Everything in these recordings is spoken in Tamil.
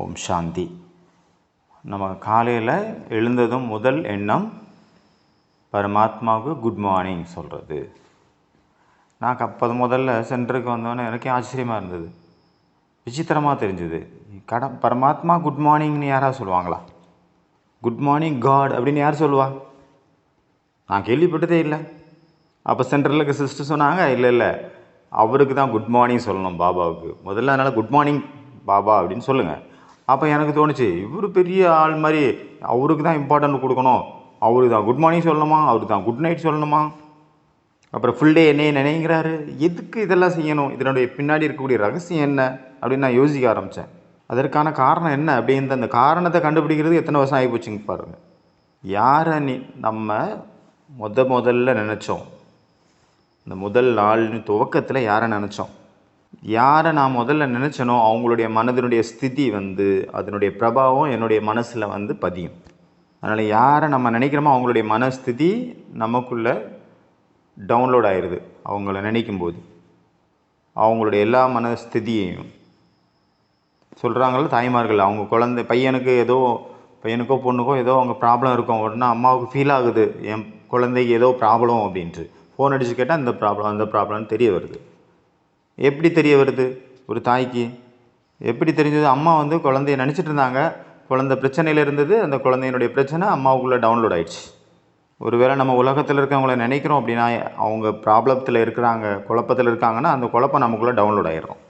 ஓம் சாந்தி. நம்ம காலையில் எழுந்ததும் முதல் எண்ணம் பரமாத்மாவுக்கு குட் மார்னிங் சொல்கிறது நான் அப்போது முதல்ல சென்டருக்கு வந்தோன்னே எனக்கே ஆச்சரியமாக இருந்தது. விசித்திரமாக தெரிஞ்சுது. கட பரமாத்மா குட் மார்னிங்னு யாராவது சொல்லுவாங்களா? குட் மார்னிங் காட் அப்படின்னு யார் சொல்லுவா? நான் கேள்விப்பட்டதே இல்லை. அப்போ சென்டரில் இருக்க சிஸ்டர் சொன்னாங்க இல்லை இல்லை அவருக்கு தான் குட் மார்னிங் சொல்லணும் பாபாவுக்கு. முதல்ல அதனால் குட் மார்னிங் பாபா அப்படின்னு சொல்லுங்கள் அப்போ எனக்கு தோணுச்சு இவர் பெரிய ஆள் மாதிரி அவருக்கு தான் இம்பார்ட்டன்ட் கொடுக்கணும். அவருக்கு தான் குட் மார்னிங் சொல்லணுமா? அவருக்கு தான் குட் நைட் சொல்லணுமா? அப்புறம் ஃபுல் டே என்னையே நினைக்கிறாரு எதுக்கு இதெல்லாம் செய்யணும்? இதனுடைய பின்னாடி இருக்கக்கூடிய ரகசியம் என்ன? அப்படின்னு நான் யோசிக்க ஆரம்பித்தேன் அதற்கான காரணம் என்ன அப்படின்ற அந்த காரணத்தை கண்டுபிடிக்கிறது எத்தனை வருஷம் ஆகி போச்சுங்க பாருங்கள் யாரை நீ நம்ம முத முதல்ல நினச்சோம்? இந்த முதல் நாள்னு துவக்கத்தில் யாரை நினச்சோம்? யாரை நான் முதல்ல நினச்சனோ அவங்களுடைய மனதினுடைய ஸ்திதி வந்து அதனுடைய பிரபாவம் என்னுடைய மனசில் வந்து பதியும். அதனால் யாரை நம்ம நினைக்கிறோமோ அவங்களுடைய மனஸ்திதி நமக்குள்ளே டவுன்லோட் ஆயிடுது அவங்கள நினைக்கும் போது அவங்களுடைய எல்லா மனஸ்திதியையும். சொல்கிறாங்கள தாய்மார்கள் அவங்க குழந்தை பையனுக்கு ஏதோ பையனுக்கோ பொண்ணுக்கோ ஏதோ அவங்க ப்ராப்ளம் இருக்கும். உடனே அம்மாவுக்கு ஃபீல் ஆகுது என் குழந்தைக்கு ஏதோ ப்ராப்ளம் அப்படின்ட்டு. ஃபோன் அடித்து கேட்டால் இந்த ப்ராப்ளம் அந்த ப்ராப்ளம்னு தெரிய வருது. எப்படி தெரிய வருது? ஒரு தாய்க்கு. எப்படி தெரிஞ்சது? அம்மா வந்து குழந்தைய நினச்சிட்டு இருந்தாங்க. குழந்தை பிரச்சனையில் இருந்தது. அந்த குழந்தையினுடைய பிரச்சனை அம்மாவுக்குள்ளே டவுன்லோட் ஆயிடுச்சு. ஒருவேளை நம்ம உலகத்தில் இருக்கவங்கள நினைக்கிறோம் அப்படின்னா அவங்க ப்ராப்ளத்தில் இருக்கிறாங்க குழப்பத்தில் இருக்காங்கன்னா அந்த குழப்பம் நமக்குள்ளே டவுன்லோட் ஆயிடும்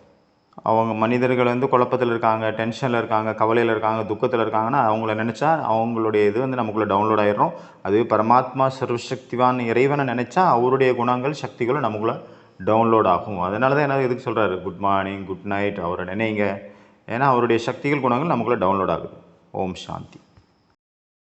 அவங்க மனிதர்கள் வந்து குழப்பத்தில் இருக்காங்க டென்ஷனில் இருக்காங்க கவலையில் இருக்காங்க துக்கத்தில் இருக்காங்கன்னா அவங்கள நினச்சா அவங்களுடைய இது வந்து நமக்குள்ளே டவுன்லோட் ஆயிடும் அதுவே பரமாத்மா சர்வசக்திவான் இறைவனை நினச்சா அவருடைய குணங்கள் சக்திகளும் நமக்குள்ளே டவுன்லோட் ஆகும். அதனால தான் என்ன எதுக்கு சொல்கிறாரு குட் மார்னிங் குட் நைட் அவரை நினைங்க ஏன்னா அவருடைய சக்திகள் குணங்கள் நமக்குள்ளே டவுன்லோட் ஆகுது. ஓம் சாந்தி.